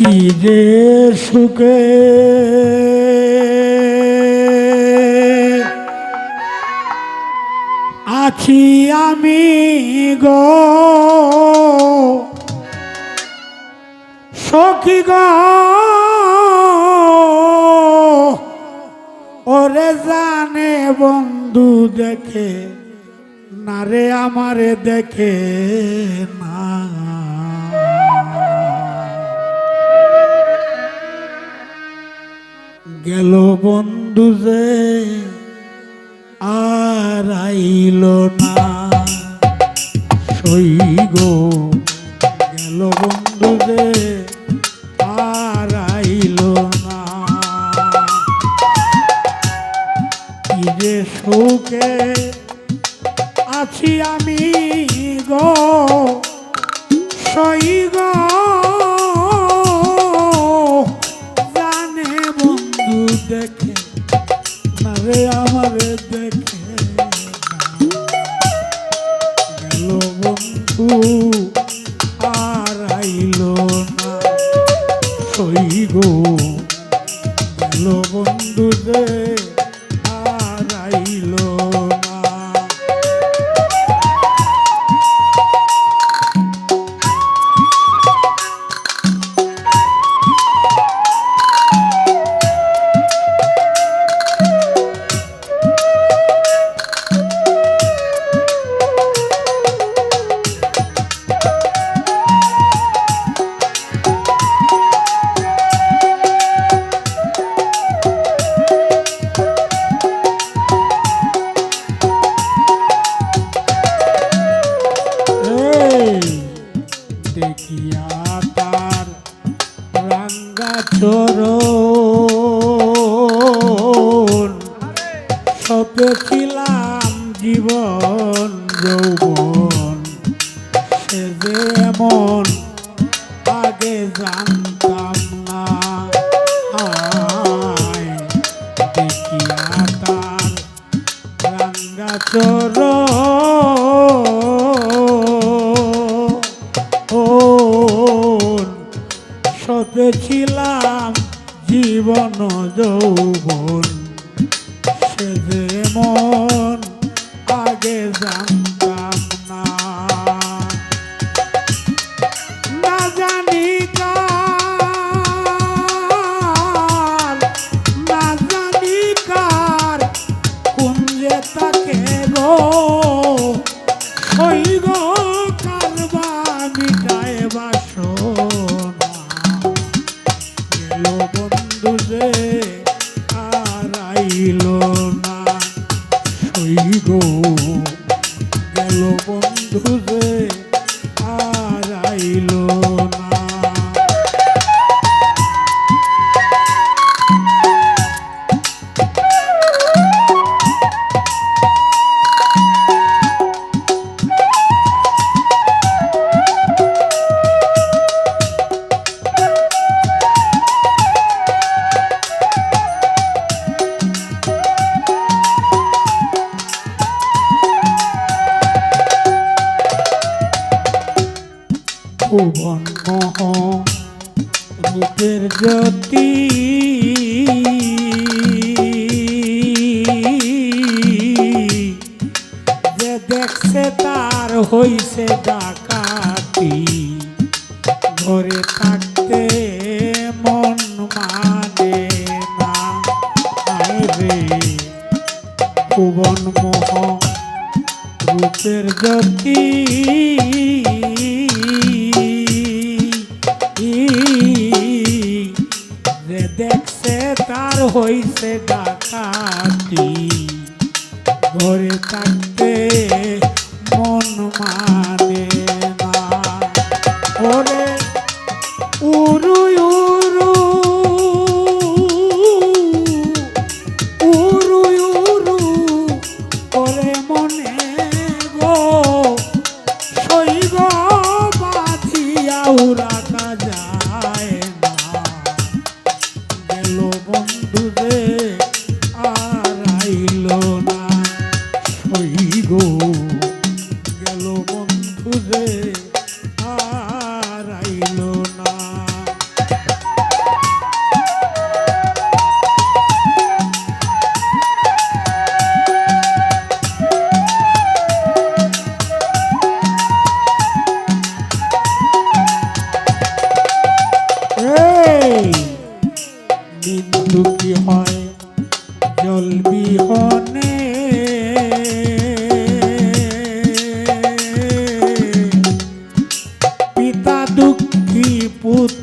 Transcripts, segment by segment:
কি যে সুখে আছি আমি গো। সখী গো। ওরে জানে বন্ধু দেখে, না রে আমারে দেখে না। গেল বন্ধু যে আর আইল না। সই গো, গেল বন্ধু যে আর আইল না। কি যে সুখে আছি আমি গো, সই সপেছিলাম জীবন, যৌবন। সে যে এমন, আগে জানতাম না। তার রাঙ্গা চরণ সপেছিলাম জীবন যৌবন। সে যে মন আগে জানতাম ভুবন রূপের জ্যোতি যে দেখছে তার হইছে ডাকাতি। ঘরে থাকতে মন মানে না। রে ভুবন মোহ রূপের জ্যোতি হইছে ডাকাতি। ঘরে থাকতে মন মানে বন্ধু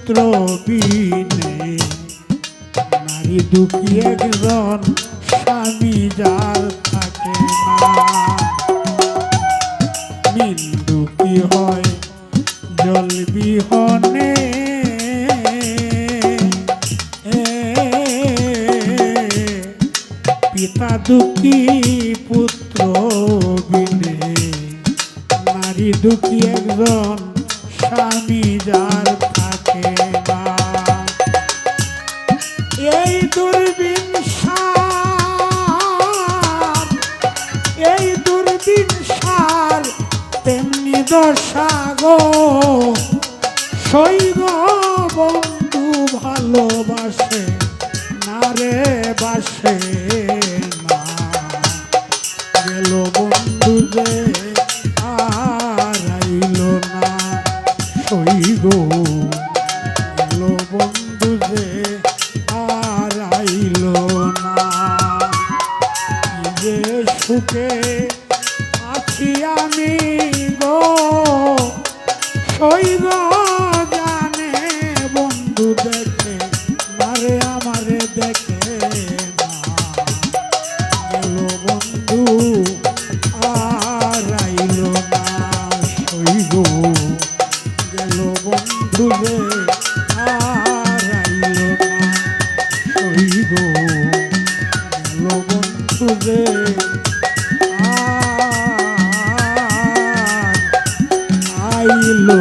বিনে নারী দুঃখী একজন স্বামী যার থাকে না নিন্দুকি হয়, জল বিহনে পিতা দুঃখী পুত্র বিনে নারী দুঃখী একজন স্বামী যার দশা গো শৈব বন্ধু ভালোবাসে, না বাসে না। গেল বন্ধু যে আইল না। শৈব, গেল বন্ধু যে আইল না। যে সুখে আছি আমি গো। শৈব জানে বন্ধু দেখে, মারে আমারে দেখে বন্ধু, আর আইল না শৈব গেল বন্ধু রে, আর আইল না শৈব গেল বন্ধু রে ಇಲ್ಲ